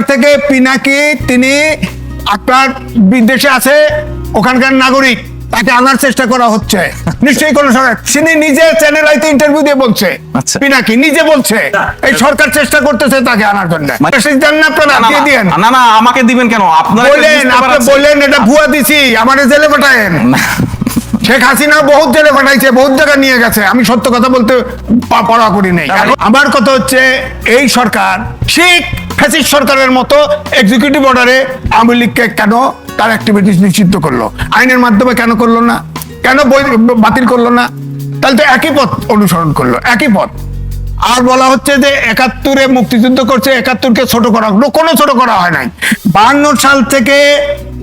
সরকার থেকে পিনাকি তিনি আপনার বিদেশে আছে ওখানকার নাগরিক তাকে আনার চেষ্টা করা হচ্ছে। নিশ্চয়ই কোন সরকার। তিনি নিজে চ্যানেল আইতে ইন্টারভিউ দিয়ে বলছে আচ্ছা। পিনাকি নিজে বলছে এই সরকার চেষ্টা করতেছে তাকে আনার জন্য। মানে- দেন না আপনারা দিয়ে না, না আমাকে দিবেন কেন? আপনারা বলেন আপনি। বললেন এটা ভুয়া দিছি আমার জেলে পাঠায়েন। শেখ হাসিনা বহুত জেলে পাঠাইছে বহুত জায়গা নিয়ে গেছে। আমি সত্য কথা বলতে পড়া করি নেই। আমার কথা হচ্ছে এই সরকার ঠিক ফ্যাসিস্ট সরকারের মতো এক্সিকিউটিভ অর্ডারে আওয়ামী লীগকে কেন তার অ্যাক্টিভিটিস নিষিদ্ধ করল? আইনের মাধ্যমে কেন করল না? কেন বই- বাতিল করল না? তাহলে তো একই পথ অনুসরণ করল, একই পথ। আর বলা হচ্ছে যে একাত্তরে মুক্তিযুদ্ধ করছে, একাত্তরকে ছোট করা হলো। কোনো ছোট করা হয় নাই। বান্ন সাল থেকে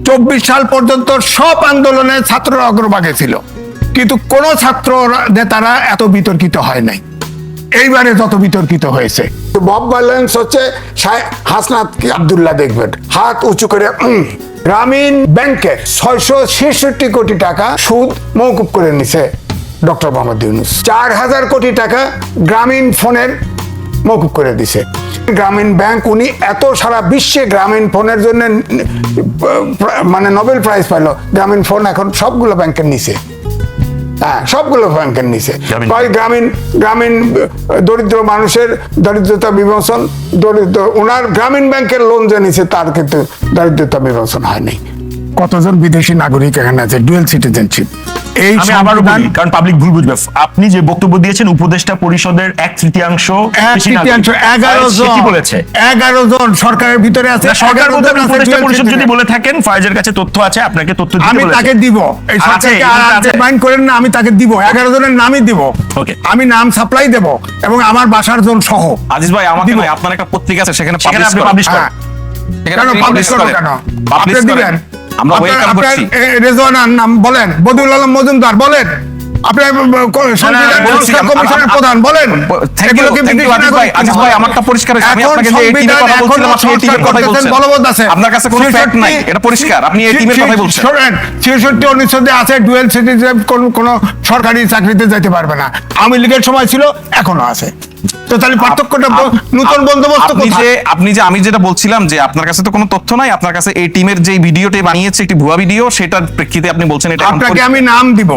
চব্বিশ সাল পর্যন্ত সব আন্দোলনে ছাত্ররা অগ্রভাগে ছিল। কিন্তু কোন ছাত্র নেতারা এত বিতর্কিত হয় নাই। এইবারে যত বিতর্কিত হয়েছে। বব ব্যালেন্স হচ্ছে হাসনাত আবদুল্লাহ দেখবেন। হাত উঁচু করে গ্রামীণ ব্যাংকে ছয়শো ছেষট্টি কোটি টাকা সুদ মৌকুব করে নিছে ডক্টর মোহাম্মদ ইউনুস। চার হাজার কোটি টাকা গ্রামীণ ফোনের মৌকুব করে দিছে। গ্রামীণ ব্যাংক উনি এত সারা বিশ্বে গ্রামীণ ফোনের জন্য মানে নোবেল প্রাইজ পাইলো। গ্রামীণ ফোন এখন সবগুলো ব্যাংকের নিচে। হ্যাঁ সবগুলো ব্যাংকের নিচে হয় কয় গ্রামীণ গ্রামীণ দরিদ্র মানুষের দরিদ্রতা বিমোচন দরিদ্র ওনার গ্রামীণ ব্যাংকের লোন যে নিচে তার কিন্তু দরিদ্রতা বিমোচন হয়নি। কতজন বিদেশি নাগরিক এখানে আছে? ডুয়েল সিটিজেনশিপ এই আমি আবারও বলি কারণ পাবলিক ভুল বুঝবে। আপনি যে বক্তব্য দিয়েছেন উপদেষ্টা পরিষদের এক তৃতীয়াংশ এক তৃতীয়াংশ এগারো জন সেটি বলেছে। এগারো জন সরকারের ভিতরে আছে সরকার বলতে উপদেষ্টা পরিষদ যদি বলে থাকেন ফয়েজের কাছে তথ্য আছে আপনাকে তথ্য দিতে আমি তাকে দিব। এই আছে, সরকারকে আর মাইন্ড করেন না আমি তাকে দিব। এগারো জনের নামই দিব। Okay. আমি নাম সাপ্লাই দেব এবং আমার বাসার জন সহ। আজিজ ভাই আমাকে। আপনার একটা পত্রিকা আছে সেখানে পাবলিশ করেন। পাবলিশ হ্যাঁ। করেন কেন পাবলিশ করেন। কেন? আপনি করেন। দিবেন। আমরা ওয়েলকাম করছি এ, রেজওয়ানার নাম বলেন বদিউল আলম মজুমদার বলেন প্রধান আমারটা পরিষ্কার আমি আপনাকে যে এই কথা বলছিলাম, আপনি এই টিমের কথাই বলছেন। আছে। আপনার কাছে কোনো fact নাই, এটা পরিষ্কার। আপনি এই টিমের কথাই বলছেন। শোনেন, 66 অনুচ্ছেদে আছে ডুয়েল সিটিজেন কোন সরকারি চাকরিতে যেতে পারবে না আওয়ামী লীগের সময় ছিল এখনও আছে তো তাহলে পার্থক্যটা নতুন বন্দোবস্ত আপনি কোথায়? যে আপনি যে আমি যেটা বলছিলাম যে আপনার কাছে তো কোনো তথ্য নাই আপনার কাছে এই টিমের যে ভিডিওটি বানিয়েছে একটি ভুয়া ভিডিও সেটার প্রেক্ষিতে আপনি বলছেন এটা আপনাকে আমি নাম দিব।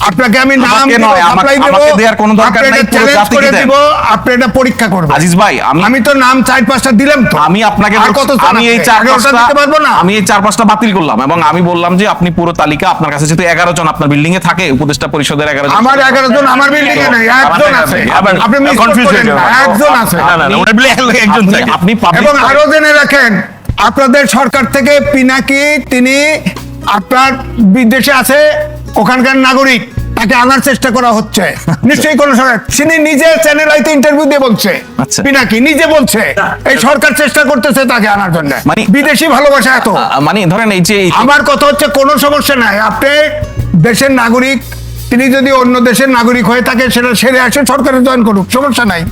আপনাকে আমি নাম নয়, আমাকে- দেওয়ার কোনো দরকার নাই, পুরো জাতিকে। দিব আপনি এটা পরীক্ষা করবেন আজিজ ভাই আমি আমি তো নাম চার পাঁচটা দিলাম তো। আমি আপনাকে কত আমি এই চার পাঁচটা দিতে পারব না? আমি এই চার পাঁচটা বাতিল করলাম এবং আমি বললাম যে আপনি পুরো তালিকা আপনার কাছে যেহেতু এগারো জন আপনার বিল্ডিং এ থাকে উপদেষ্টা পরিষদের এগারো জন আমার এগারো জন আমার বিল্ডিং এ নেই একজন আছে। আপনি confuse হয়ে যাবেন। একজন আছে। না না একজন থাকে। আপনি এবং আরও জেনে রাখেন আপনাদের সরকার থেকে পিনাকি তিনি আপনার বিদেশে আছে ওখানকার নাগরিক তাকে আনার চেষ্টা করা হচ্ছে। নিশ্চয়ই কোন সরকার। তিনি নিজে চ্যানেল আইতে ইন্টারভিউ দিয়ে বলছে। আচ্ছা। পিনাকি নিজে বলছে। এই সরকার চেষ্টা করতেছে তাকে আনার জন্য। মানে- বিদেশি ভালোবাসা এত। মানে ধরেন এই যে আমার কথা হচ্ছে কোনো সমস্যা নাই। আপনি দেশের নাগরিক তিনি যদি অন্য দেশের নাগরিক হয়ে থাকে সেটা সেরে আসে সরকারে জয়েন করুক। সমস্যা নাই।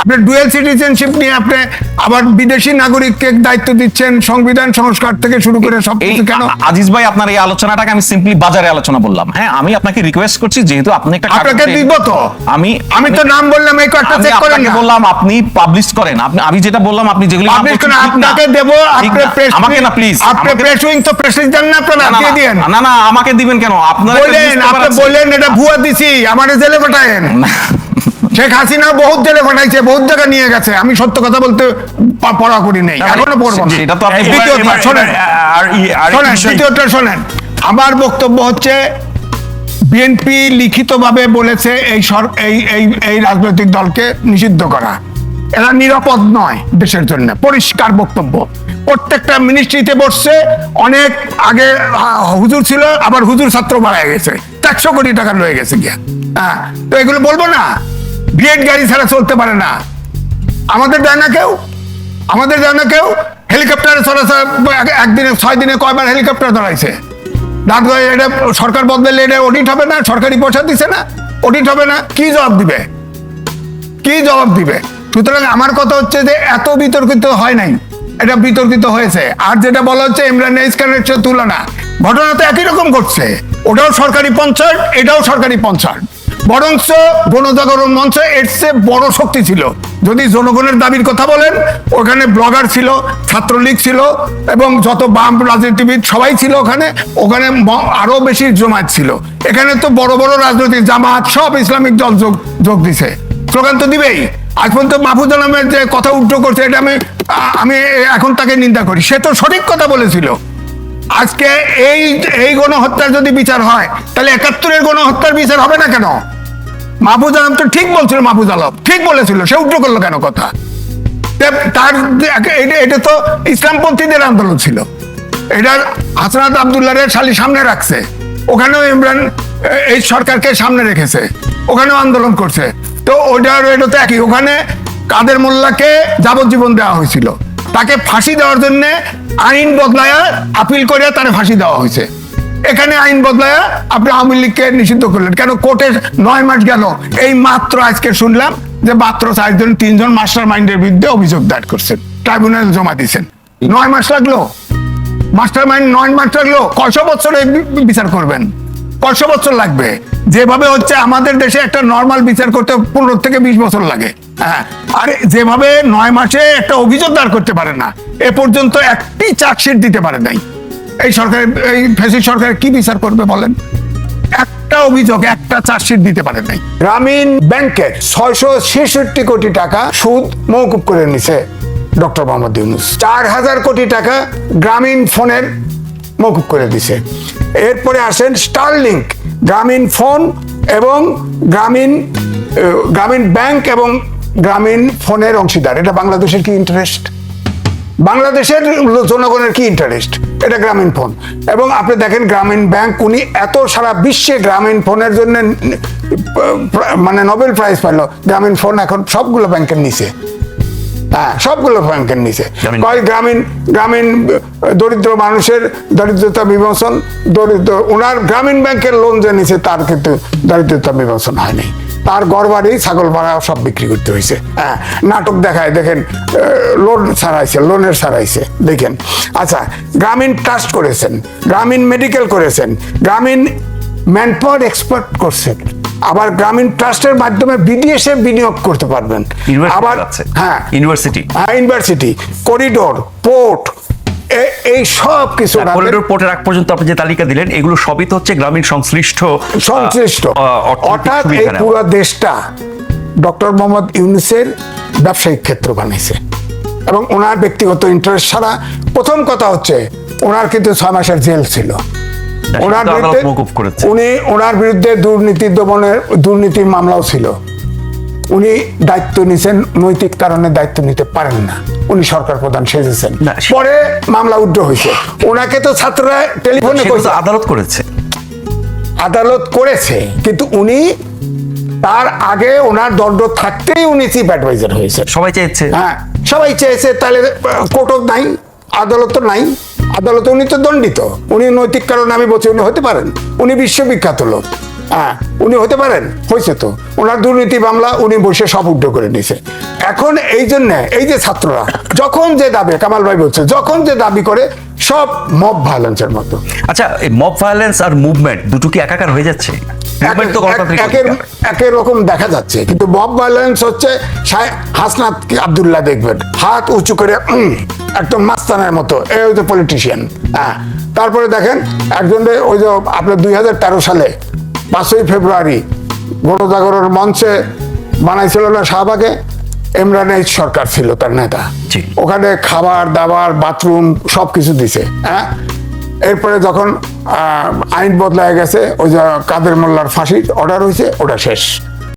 আপনি ডুয়েল সিটিজেনশিপ নিয়ে আপনি আবার বিদেশি নাগরিককে দায়িত্ব দিচ্ছেন সংবিধান সংস্কার থেকে শুরু করে সব কিছু কেন? আজিজ ভাই আপনার এই আলোচনাটাকে আমি সিম্পলি বাজারে আলোচনা বললাম। হ্যাঁ আমি আপনাকে রিকোয়েস্ট করছি যেহেতু আপনি একটা আপনাকে দিব তো? আমি আমি তো নাম বললাম এই কয়েকটা চেক করেন না। বললাম আপনি পাবলিশ করেন। আপনি আমি যেটা বললাম আপনি যেগুলো করেন, আপনাকে দেব আপনি প্রেস আমাকে না প্লিজ আপনি প্রেস উইং তো প্রেস দেন না আপনারা দিয়ে দিয়েন। না না আমাকে দিবেন কেন? আপনারা একটা বলেন আপনি আছে। বললেন এটা ভুয়া দিছি আমার জেলে পাঠায়েন। শেখ হাসিনা বহুত জেলে পাঠাইছে বহুত জায়গা নিয়ে গেছে। আমি সত্য কথা বলতে পড়া করি নেই। এখনও পড়ব শোনেন। শোনেন দ্বিতীয়টা শোনেন। আমার বক্তব্য হচ্ছে বিএনপি লিখিতভাবে বলেছে এই এই এই রাজনৈতিক দলকে নিষিদ্ধ করা। এরা নিরাপদ নয় দেশের জন্য। পরিষ্কার বক্তব্য। প্রত্যেকটা মিনিস্ট্রিতে বসছে অনেক আগে হুজুর ছিল আবার হুজুর ছাত্র বাড়া গেছে। চারশো কোটি টাকা রয়ে গেছে গিয়া। হ্যাঁ তো এগুলো বলব না? বিএড গাড়ি ছাড়া চলতে পারে না। আমাদের দেয় না কেউ? আমাদের দেয় না কেউ? হেলিকপ্টারে একদিনে ছয় দিনে কয়বার হেলিকপ্টার ধরাইছে? রাত এটা সরকার বদলালে এটা অডিট হবে না? সরকারি পয়সা দিছে না? অডিট হবে না? কি জবাব দিবে? কি জবাব দিবে? সুতরাং আমার কথা হচ্ছে যে এত বিতর্কিত হয় নাই। এটা বিতর্কিত হয়েছে। আর যেটা বলা হচ্ছে ইমরান চেয়ে তুলনা। ঘটনা তো একই রকম ঘটছে। ওটাও সরকারি পঞ্চায়েত, এটাও সরকারি পঞ্চায়েত। বরঞ্চ গণজাগরণ মঞ্চ এর চেয়ে বড় শক্তি ছিল। যদি জনগণের দাবির কথা বলেন, ওখানে ব্লগার ছিল, ছাত্রলীগ ছিল, এবং যত বাম রাজনীতিবিদ সবাই ছিল ওখানে ওখানে ম- আরও বেশি জমায়েত ছিল। এখানে তো বড় বড় রাজনৈতিক জামাত, সব ইসলামিক দল যোগ যোগ দিছে। স্লোগান তো দিবেই। আজ পর্যন্ত মাহফুজ আলমের যে কথা উল্টো করছে, এটা আমি আমি এখন তাকে নিন্দা করি। সে তো সঠিক কথা বলেছিল। আজকে এই এই গণহত্যার যদি বিচার হয়, তাহলে একাত্তরের গণহত্যার বিচার হবে না কেন? মাহফুজ আলম তো ঠিক বলছিল, মাহফুজ আলম। ঠিক বলেছিল, সে উল্টো করল কেন কথা? তার এটা- তো ইসলামপন্থীদের আন্দোলন ছিল। এটা হাসনাত আবদুল্লাহের শালি সামনে রাখছে। ওখানেও ইমরান এই সরকারকে সামনে রেখেছে। ওখানেও আন্দোলন করছে। তো ওইটার এটা তো একই। ওখানে কাদের মোল্লাকে যাবজ্জীবন দেওয়া হয়েছিল। তাকে ফাঁসি দেওয়ার জন্য আইন বদলায়া আপিল করে তারে ফাঁসি দেওয়া হয়েছে। এখানে আইন বদলায়া আপনি আওয়ামী লীগকে নিষিদ্ধ করলেন। কেন কোর্টে নয় মাস গেল, এই মাত্র আজকে শুনলাম যে মাত্র চারজন, তিনজন মাস্টার মাইন্ডের বিরুদ্ধে অভিযোগ দায়ের করছেন, ট্রাইব্যুনাল জমা দিয়েছেন। নয় মাস লাগল। মাস্টার মাইন্ড নয় মাস লাগল। কয়শো বছর বিচার করবেন? কয়শো বছর লাগবে? যেভাবে হচ্ছে আমাদের দেশে একটা নর্মাল বিচার করতে পনেরো থেকে বিশ বছর লাগে। হ্যাঁ। আর যেভাবে নয় মাসে একটা অভিযোগ দাঁড় করতে পারে না, এ পর্যন্ত একটি চার্জশিট দিতে পারে নাই। এই সরকার, এই ফেসির সরকার কি বিচার করবে বলেন? একটা অভিযোগ, একটা চার্জশিট দিতে পারে নাই। গ্রামীণ ব্যাংকের ছয়শো ছেষট্টি কোটি টাকা সুদ মৌকুব করে নিছে ডক্টর মোহাম্মদ ইউনুস। চার হাজার কোটি টাকা গ্রামীণ ফোনের মৌকুব করে দিছে। এরপরে আসেন স্টারলিংক গ্রামীণ ফোন এবং গ্রামীণ গ্রামীণ ব্যাংক এবং গ্রামীণ ফোনের অংশীদার। এটা বাংলাদেশের কি ইন্টারেস্ট বাংলাদেশের জনগণের কি ইন্টারেস্ট এটা গ্রামীণ ফোন। এবং আপনি দেখেন গ্রামীণ ব্যাংক উনি এত সারা বিশ্বে গ্রামীণ ফোনের জন্য মানে নোবেল প্রাইজ পেল গ্রামীণ ফোন এখন সবগুলো ব্যাংকের নিচে। হ্যাঁ সবগুলো ব্যাংকের নিচে। গ্রামীণ- কয় গ্রামীণ গ্রামীণ দরিদ্র মানুষের দরিদ্রতা বিমোচন দরিদ্র ওনার গ্রামীণ ব্যাংকের লোন যে নিচে তার কিন্তু দরিদ্রতা বিমোচন হয়নি। তার গড়বাড়ি ছাগল ভাড়া সব বিক্রি করতে হয়েছে হ্যাঁ নাটক দেখায় দেখেন লোন ছাড়াইছে লোনের ছাড়াইছে দেখেন। আচ্ছা গ্রামীণ ট্রাস্ট করেছেন গ্রামীণ মেডিকেল করেছেন গ্রামীণ ম্যানপাওয়ার এক্সপার্ট করছেন। আবার গ্রামীণ ট্রাস্টের মাধ্যমে বিদেশে বিনিয়োগ করতে পারবেন। আবার হ্যাঁ। ইউনিভার্সিটি হ্যাঁ ইউনিভার্সিটি করিডোর পোর্ট এই সব কিছু করিডোর পোর্টের আগ পর্যন্ত আপনি যে তালিকা দিলেন এগুলো সবই তো হচ্ছে গ্রামীণ সংশ্লিষ্ট সংশ্লিষ্ট। অর্থাৎ এই পুরো দেশটা ডক্টর মোহাম্মদ ইউনুসের ব্যবসায়িক ক্ষেত্র বানিয়েছে। এবং ওনার ব্যক্তিগত ইন্টারেস্ট ছাড়া প্রথম কথা হচ্ছে ওনার কিন্তু ছয় মাসের জেল ছিল। ওনার বিরুদ্ধে উনি ওনার বিরুদ্ধে দুর্নীতি দমনের দুর্নীতির মামলাও ছিল। উনি দায়িত্ব নিছেন নৈতিক কারণে দায়িত্ব নিতে পারেন না। উনি সরকার প্রধান সেজেছেন। পরে মামলা উড্র হয়েছে। ওনাকে তো ছাত্ররা টেলিফোনে আদালত করেছে। আদালত করেছে কিন্তু উনি তার আগে ওনার দণ্ড থাকতেই উনি চিফ অ্যাডভাইজার হয়েছে সবাই চেয়েছে। হ্যাঁ সবাই চেয়েছে তাহলে কোর্টও নাই আদালত তো নাই। আদালতে উনি তো দণ্ডিত। উনি নৈতিক কারণে আমি বলছি উনি হতে পারেন। উনি বিশ্ববিখ্যাত লোক। হ্যাঁ উনি হতে পারেন হয়েছে তো। ওনার দুর্নীতি মামলা উনি বসে সব উড্ড করে নিছে এখন এই জন্য এই যে ছাত্ররা যখন যে দাবি কামাল ভাই বলছে যখন যে দাবি করে সব মব ভায়োলেন্সের মতো। আচ্ছা এই মব ভায়োলেন্স আর মুভমেন্ট দুটো কি একাকার হয়ে যাচ্ছে? একের রকম দেখা যাচ্ছে। কিন্তু মব ভায়োলেন্স হচ্ছে হাসনাত আব্দুল্লাহ দেখবেন। হাত উঁচু করে একদম মাস্তানের মতো। এই হচ্ছে পলিটিশিয়ান হ্যাঁ তারপরে দেখেন একজন ওই যে আপনার দুই হাজার তেরো সালে পাঁচই ফেব্রুয়ারি গণজাগরণ মঞ্চে বানাইছিল না শাহবাগে ইমরান এইচ সরকার ছিল তার নেতা। ওখানে খাবার দাবার বাথরুম সব কিছু দিছে হ্যাঁ? এরপরে যখন আইন বদলায় গেছে ওই যে কাদের মোল্লার ফাঁসির অর্ডার হয়েছে ওটা শেষ।